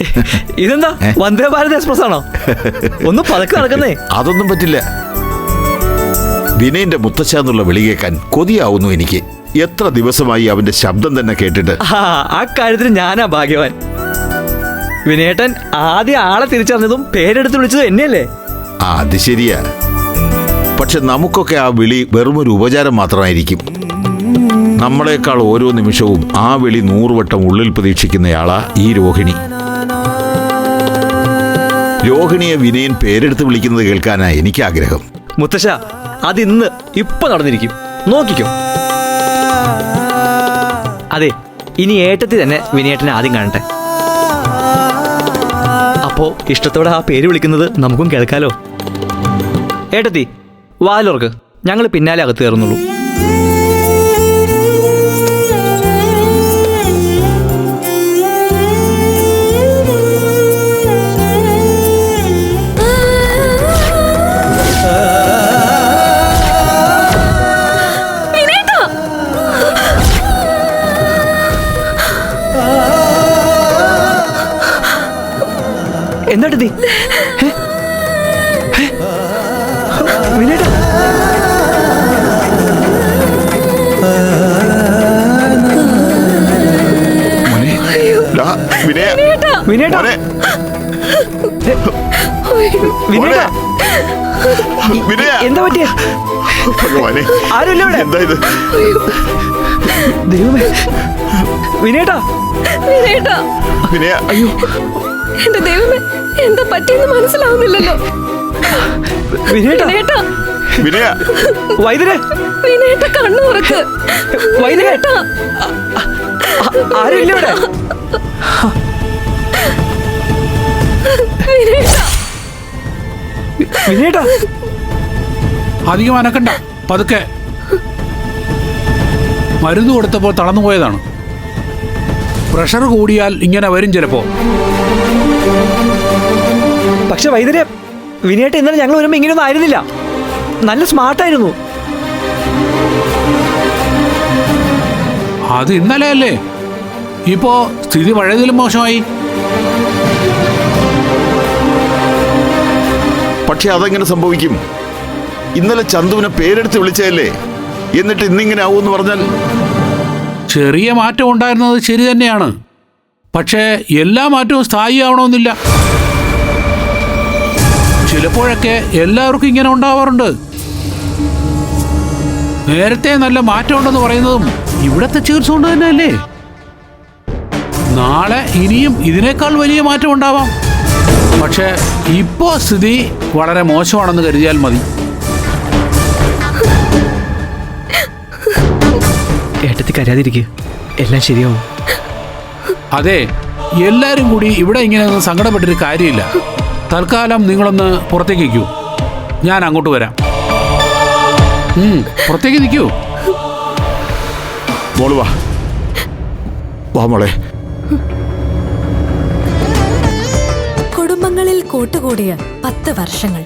ഇതെന്താ? വന്ദേ ഭാരത് എക്സ്പ്രസ് ആണോ? ഒന്ന് പതുക്കെ നടക്കുന്നേ. അതൊന്നും പറ്റില്ല. വിനയന്റെ മുത്തച്ഛ എന്നുള്ള വിളി കേൾക്കാൻ കൊതിയാവുന്നു എനിക്ക്. എത്ര ദിവസമായി അവന്റെ ശബ്ദം തന്നെ കേട്ടിട്ട്. ആ ആ കാര്യത്തിൽ ഞാനാ ഭാഗ്യവാൻ. വിനയേട്ടൻ ആദ്യം ആളെ തിരിച്ചറിഞ്ഞതും പേരെടുത്ത് വിളിച്ചത് എന്നെയല്ലേ? ആ അത് ശരിയാ. പക്ഷെ നമുക്കൊക്കെ ആ വിളി വെറുമൊരു ഉപചാരം മാത്രമായിരിക്കും. നമ്മളെക്കാൾ ഓരോ നിമിഷവും ആ വിളി നൂറുവട്ടം ഉള്ളിൽ പ്രതീക്ഷിക്കുന്നയാളാ ഈ രോഹിണി. രോഹിണിയെ വിനയൻ പേരെടുത്ത് വിളിക്കുന്നത് കേൾക്കാനാ എനിക്ക് ആഗ്രഹം മുത്തശ്ശ അതിന്ന് ഇപ്പൊ നടന്നിരിക്കും. നോക്കിക്കോ. അതെ ഇനി ഏട്ടത്തി തന്നെ വിനയേട്ടനെ ആദ്യം കാണട്ടെ. അപ്പോ ഇഷ്ടത്തോടെ ആ പേര് വിളിക്കുന്നത് നമുക്കും കേൾക്കാലോ. ഏട്ടത്തി വാലോർക്ക് ഞങ്ങൾ പിന്നാലെ അകത്ത് കയറുന്നുള്ളൂ. വിനേട്ട. വിനേട്ട. വിനേട്ട. എന്താ പറ്റിയ? ആരല്ലോ ആരുമില്ല ഇവിടെ? എന്താ ഇത്? ദൈവമേ. വിനേട്ടാ. വിനേട്ടാ. വിനയ. എന്റെ ദൈവമേ എന്താ പറ്റിയെന്ന് മനസ്സിലാവുന്നില്ലല്ലോ. വിനേട്ടാ. വിനേട്ടാ. വിനയ. വൈദ്യരെ. വിനേട്ട കണ്ണു തുറക്ക് ആരുമില്ല ഇവിടെ. വിനേട്ടാ. അധികം അനക്കണ്ട. പതുക്കെ. മരുന്ന് കൊടുത്തപ്പോൾ തളർന്നു പോയതാണ് പ്രഷർ കൂടിയാൽ ഇങ്ങനെ വരും ചിലപ്പോ. പക്ഷെ വൈദ്യരെ വിനേട്ട ഇന്നലെ ഞങ്ങൾ വരുമ്പോൾ ഇങ്ങനെയൊന്നും ആയിരുന്നില്ല. നല്ല സ്മാർട്ടായിരുന്നു. അത് ഇന്നലെ അല്ലേ? ഇപ്പോ സ്ഥിതി പഴയതിലും മോശമായി. പക്ഷെ അതെങ്ങനെ സംഭവിക്കും? ഇന്നലെ ചന്തുവിനെ പേരെടുത്ത് വിളിച്ചതല്ലേ? എന്നിട്ട് ഇന്നിങ്ങനെ ആവൂന്ന് പറഞ്ഞാൽ? ചെറിയ മാറ്റം ഉണ്ടായിരുന്നത് ശരി തന്നെയാണ്. പക്ഷേ എല്ലാ മാറ്റവും സ്ഥായി ആവണമെന്നില്ല ചിലപ്പോഴൊക്കെ എല്ലാവർക്കും ഇങ്ങനെ ഉണ്ടാവാറുണ്ട്. നേരത്തെ നല്ല മാറ്റം ഉണ്ടെന്ന് പറയുന്നതും ഇവിടത്തെ ചികിത്സ കൊണ്ട് തന്നെയല്ലേ? നാളെ ഇനിയും ഇതിനേക്കാൾ വലിയ മാറ്റം ഉണ്ടാവാം. പക്ഷേ ഇപ്പോ സ്ഥിതി വളരെ മോശമാണെന്ന് കരുതിയാൽ മതി. ഏട്ടത്തി കരയാതിരിക്കുക എല്ലാം ശരിയാവും. അതെ എല്ലാരും കൂടി ഇവിടെ ഇങ്ങനെ ഒന്ന് സങ്കടപ്പെട്ടൊരു കാര്യമില്ല. തൽക്കാലം നിങ്ങളൊന്ന് പുറത്തേക്ക് നിൽക്കൂ. ഞാൻ അങ്ങോട്ട് വരാം. പുറത്തേക്ക് നിൽക്കൂ. മോൾ വാ. വാ മോളെ. കുടുംബങ്ങളിൽ കൂട്ടുകൂടിയ പത്ത് വർഷങ്ങൾ.